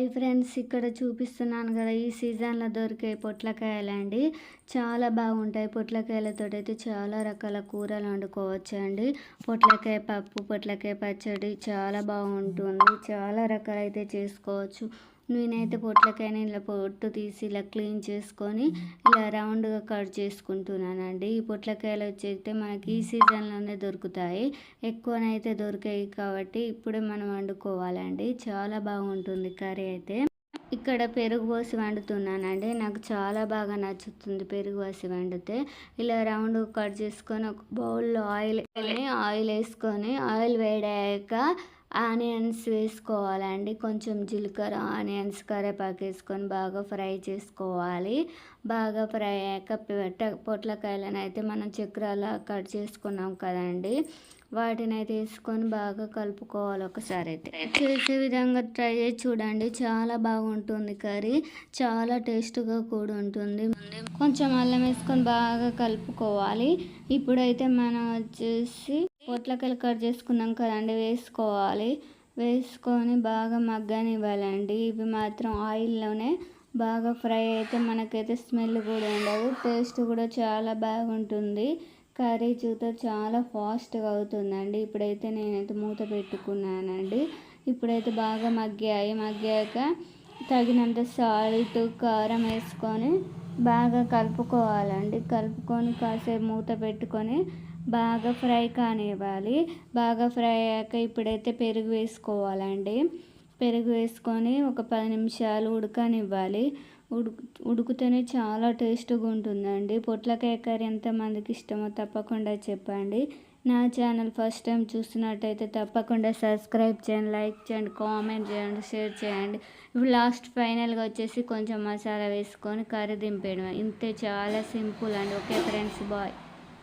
Hi friends ఇక్కడ చూపిస్తున్నాను కదా ఈ సీజన్లో దొరికే పొట్లకాయలండి. చాలా బాగుంటాయి. పొట్లకాయలతో అయితే చాలా రకాల కూరలు వండుకోవచ్చు అండి పొట్లకాయ పప్పు పొట్లకాయ పచ్చడి చాలా బాగుంటుంది. చాలా రకాలైతే చేసుకోవచ్చు. నేనైతే పొట్లకాయని ఇలా పొట్టు తీసి ఇలా క్లీన్ చేసుకొని ఇలా రౌండ్గా కట్ చేసుకుంటున్నానండి. ఈ పొట్లకాయలు వచ్చేస్తే మనకి ఈ సీజన్లోనే దొరుకుతాయి. ఎక్కువనైతే దొరికాయి కాబట్టి ఇప్పుడే మనం వండుకోవాలండి. చాలా బాగుంటుంది కర్రీ అయితే. ఇక్కడ పెరుగు పోసి వండుతున్నానండి. నాకు చాలా బాగా నచ్చుతుంది పెరుగు పోసి వండితే. ఇలా రౌండ్ కట్ చేసుకొని ఒక బౌల్లో ఆయిల్ ఆయిల్ వేసుకొని ఆయిల్ వేడాక ఆనియన్స్ వేసుకోవాలండి. కొంచెం జీలకర్ర ఆనియన్స్ కరివేపాకు వేసుకొని బాగా ఫ్రై చేసుకోవాలి. బాగా ఫ్రై అయ్యాక పొట్లకాయలను అయితే మనం చక్రాల కట్ చేసుకున్నాం కదండి. వాటిని అయితే వేసుకొని బాగా కలుపుకోవాలి ఒకసారి అయితే. చేసే విధంగా ట్రై చేసి చూడండి. చాలా బాగుంటుంది కర్రీ. చాలా టేస్ట్గా కూడా ఉంటుంది. కొంచెం అల్లం వేసుకొని బాగా కలుపుకోవాలి. ఇప్పుడైతే మనం వచ్చేసి పొట్లకాయలు కట్ చేసుకున్నాం కదండి వేసుకోవాలి. వేసుకొని బాగా మగ్గనివ్వాలండి. ఇవి మాత్రం ఆయిల్లోనే బాగా ఫ్రై అయితే మనకైతే స్మెల్ కూడా ఉండదు. టేస్ట్ కూడా చాలా బాగుంటుంది. కర్రీ చూస్తే చాలా ఫాస్ట్గా అవుతుందండి. ఇప్పుడైతే నేనైతే మూత పెట్టుకున్నానండి. ఇప్పుడైతే బాగా మగ్గాయి. మగ్గాక తగినంత సాల్ట్ కారం వేసుకొని బాగా కలుపుకోవాలండి. కలుపుకొని కాసేపు మూత పెట్టుకొని బాగా ఫ్రై కానివ్వాలి. బాగా ఫ్రై అయ్యాక ఇప్పుడైతే పెరుగు వేసుకోవాలండి. పెరుగు వేసుకొని ఒక పది నిమిషాలు ఉడకనివ్వాలి. ఉడుకు ఉడికితేనే చాలా టేస్ట్గా ఉంటుందండి. పొట్లకాయ కర్రీ ఎంతమందికి ఇష్టమో తప్పకుండా చెప్పండి. నా ఛానల్ ఫస్ట్ టైం చూస్తున్నట్టయితే తప్పకుండా సబ్స్క్రైబ్ చేయండి లైక్ చేయండి కామెంట్ చేయండి షేర్ చేయండి. ఇప్పుడు లాస్ట్ ఫైనల్గా వచ్చేసి కొంచెం మసాలా వేసుకొని కర్రీ దింపేయడం ఇంతే చాలా సింపుల్ అండి. Okay friends bye.